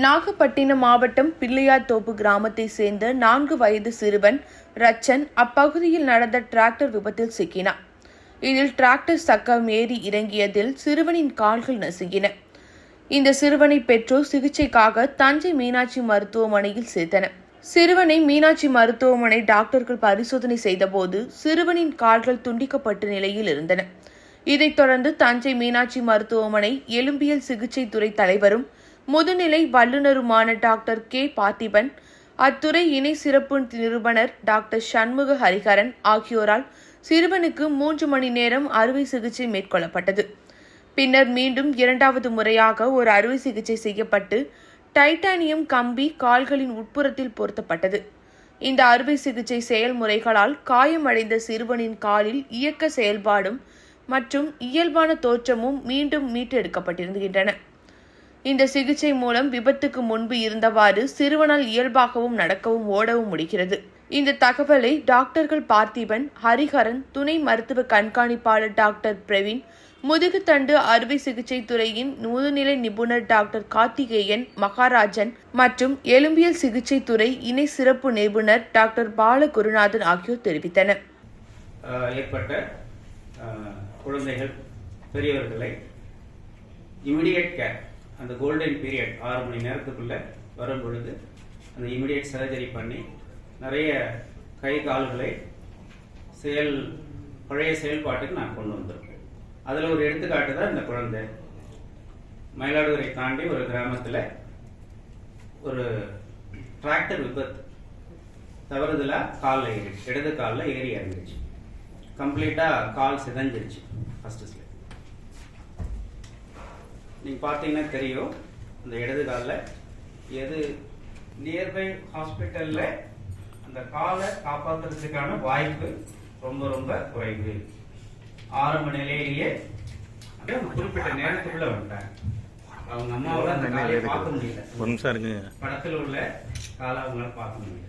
நாகப்பட்டினம் மாவட்டம் பிள்ளையார்தோப்பு கிராமத்தை சேர்ந்த நான்கு வயது சிறுவன் ரச்சன் அப்பகுதியில் நடந்த டிராக்டர் விபத்தில் சிக்கினார் இதில் டிராக்டர் சக்கரம் ஏறி இறங்கியதில் சிறுவனின் கால்கள் நசுங்கின. இந்த சிறுவனை பெற்றோர் சிகிச்சைக்காக தஞ்சை மீனாட்சி மருத்துவமனையில் சேர்த்தனர். சிறுவனை மீனாட்சி மருத்துவமனை டாக்டர்கள் பரிசோதனை செய்தபோது சிறுவனின் கால்கள் துண்டிக்கப்பட்ட நிலையில் இருந்தன. இதைத் தொடர்ந்து தஞ்சை மீனாட்சி மருத்துவமனை எலும்பியல் சிகிச்சை துறை தலைவரும் முதுநிலை வல்லுநருமான டாக்டர் கே. பார்த்திபன் அத்துறை இணை சிறப்பு நிறுவனர் டாக்டர் சண்முக ஹரிஹரன் ஆகியோரால் சிறுவனுக்கு மூன்று மணி நேரம் அறுவை சிகிச்சை மேற்கொள்ளப்பட்டது. பின்னர் மீண்டும் இரண்டாவது முறையாக ஒரு அறுவை சிகிச்சை செய்யப்பட்டு டைட்டானியம் கம்பி கால்களின் உட்புறத்தில் பொருத்தப்பட்டது. இந்த அறுவை சிகிச்சை செயல்முறைகளால் காயமடைந்த சிறுவனின் காலில் இயக்க செயல்பாடும் மற்றும் இயல்பான தோற்றமும் மீண்டும் மீட்டெடுக்கப்பட்டிருக்கின்றன இந்த சிகிச்சை மூலம் விபத்துக்கு முன்பு இருந்தவாறு சிறுவனால் இயல்பாகவும் நடக்கவும் ஓடவும் முடிகிறது. இந்த தகவலை டாக்டர்கள் பார்த்திபன் ஹரிஹரன் துணை மருத்துவ கண்காணிப்பாளர் டாக்டர் பிரவீன் முதுகுத்தண்டு அறுவை சிகிச்சை துறையின் முதுநிலை நிபுணர் டாக்டர் கார்த்திகேயன் மகாராஜன் மற்றும் எலும்பியல் சிகிச்சை துறை இணை சிறப்பு நிபுணர் டாக்டர் பாலகுருநாதன் ஆகியோர் தெரிவித்தனர். ஏற்பட்ட குழந்தைகள் பெரியவர்களை இமிடியேட் கேர் அந்த கோல்டன் பீரியட் ஆறு மணி நேரத்துக்குள்ளே வரும் பொழுது அந்த இமிடியட் சர்ஜரி பண்ணி நிறைய கை கால்களை செயல் பழைய செயல்பாட்டுக்கு நான் கொண்டு வந்திருக்கேன். அதில் ஒரு எடுத்துக்காட்டு தான் இந்த குழந்தை. மயிலாடுதுறை தாண்டி ஒரு கிராமத்தில் ஒரு டிராக்டர் விபத்து. தவறுதலாக காலில் ஏறிடுச்சு இடது காலில் ஏறி இறங்கிடுச்சு. கம்ப்ளீட்டாக கால் சிதஞ்சிருச்சு ஃபஸ்ட்டு ஸ்லிப் நீங்கள் பார்த்தீங்கன்னா தெரியும் அந்த இடது காலில் எது நியர்பை ஹாஸ்பிட்டலில் அந்த காலை காப்பாற்றுறதுக்கான வாய்ப்பு ரொம்ப ரொம்ப குறைவு. ஆரம்ப நிலையிலேயே குறிப்பிட்ட நேரத்துக்குள்ள வந்துட்டாங்க. அவங்க அம்மாவால அந்த காலையை பார்க்க முடியல. படத்தில் உள்ள காலை அவங்களால பார்க்க முடியல.